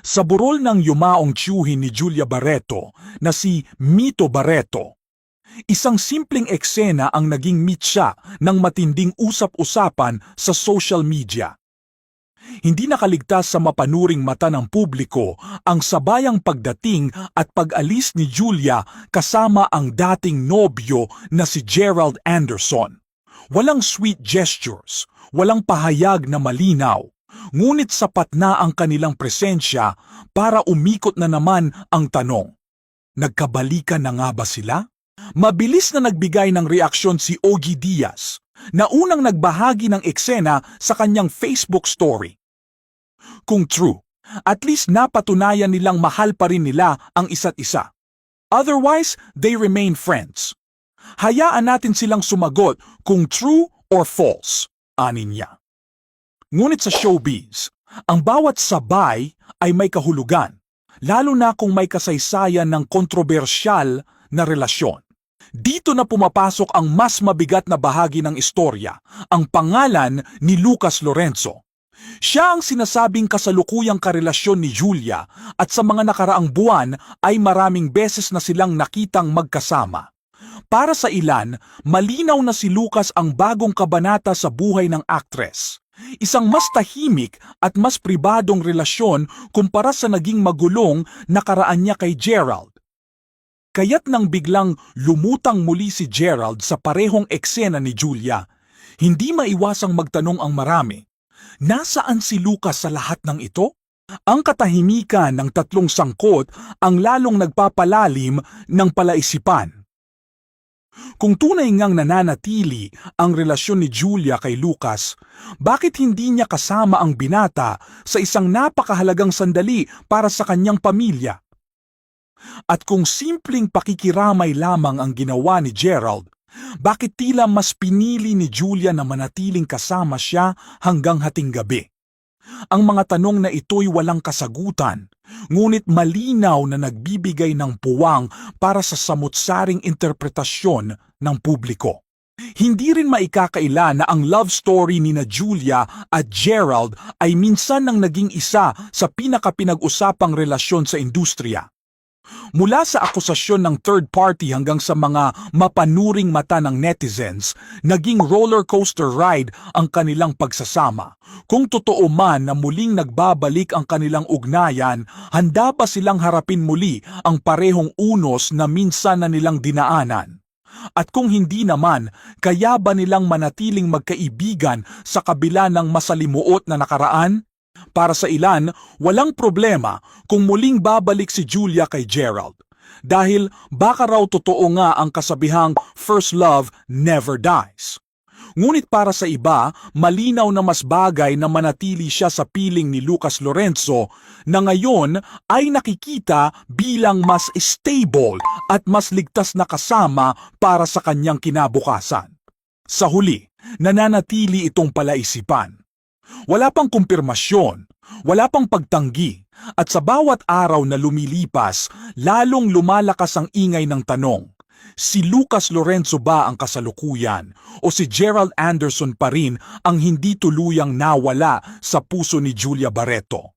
Sa burol ng yumaong tiyuhin ni Julia Barreto na si Mito Barreto, isang simpleng eksena ang naging mitya ng matinding usap-usapan sa social media. Hindi nakaligtas sa mapanuring mata ng publiko ang sabayang pagdating at pag-alis ni Julia kasama ang dating nobyo na si Gerald Anderson. Walang sweet gestures, walang pahayag na malinaw, ngunit sapat na ang kanilang presensya para umikot na naman ang tanong. Nagkabalikan na nga ba sila? Mabilis na nagbigay ng reaksyon si Ogie Diaz na unang nagbahagi ng eksena sa kanyang Facebook story. Kung true, at least napatunayan nilang mahal pa rin nila ang isa't isa. Otherwise, they remain friends. Hayaan natin silang sumagot kung true or false, anin niya. Ngunit sa showbiz, ang bawat sabay ay may kahulugan, lalo na kung may kasaysayan ng kontrobersyal na relasyon. Dito na pumapasok ang mas mabigat na bahagi ng istorya, ang pangalan ni Lucas Lorenzo. Siya ang sinasabing kasalukuyang karelasyon ni Julia at sa mga nakaraang buwan ay maraming beses na silang nakitang magkasama. Para sa ilan, malinaw na si Lucas ang bagong kabanata sa buhay ng actress. Isang mas tahimik at mas pribadong relasyon kumpara sa naging magulong nakaraan niya kay Gerald. Kaya't nang biglang lumutang muli si Gerald sa parehong eksena ni Julia, hindi maiwasang magtanong ang marami, nasaan si Lucas sa lahat ng ito? Ang katahimikan ng tatlong sangkot ang lalong nagpapalalim ng palaisipan. Kung tunay ngang nananatili ang relasyon ni Julia kay Lucas, bakit hindi niya kasama ang binata sa isang napakahalagang sandali para sa kanyang pamilya? At kung simpleng pakikiramay lamang ang ginawa ni Gerald, bakit tila mas pinili ni Julia na manatiling kasama siya hanggang hating gabi? Ang mga tanong na ito'y walang kasagutan, ngunit malinaw na nagbibigay ng puwang para sa samutsaring interpretasyon ng publiko. Hindi rin maikakaila na ang love story ni na Julia at Gerald ay minsan nang naging isa sa pinakapinag-usapang relasyon sa industriya. Mula sa akusasyon ng third party hanggang sa mga mapanuring mata ng netizens, naging roller coaster ride ang kanilang pagsasama. Kung totoo man na muling nagbabalik ang kanilang ugnayan, handa ba silang harapin muli ang parehong unos na minsan na nilang dinaanan? At kung hindi naman, kaya ba nilang manatiling magkaibigan sa kabila ng masalimuot na nakaraan? Para sa ilan, walang problema kung muling babalik si Julia kay Gerald. Dahil baka raw totoo nga ang kasabihang first love never dies. Ngunit para sa iba, malinaw na mas bagay na manatili siya sa piling ni Lucas Lorenzo na ngayon ay nakikita bilang mas stable at mas ligtas na kasama para sa kanyang kinabukasan. Sa huli, nananatili itong palaisipan. Wala pang kumpirmasyon, wala pang pagtanggi, at sa bawat araw na lumilipas, lalong lumalakas ang ingay ng tanong. Si Lucas Lorenzo ba ang kasalukuyan o si Gerald Anderson pa rin ang hindi tuluyang nawala sa puso ni Julia Barreto?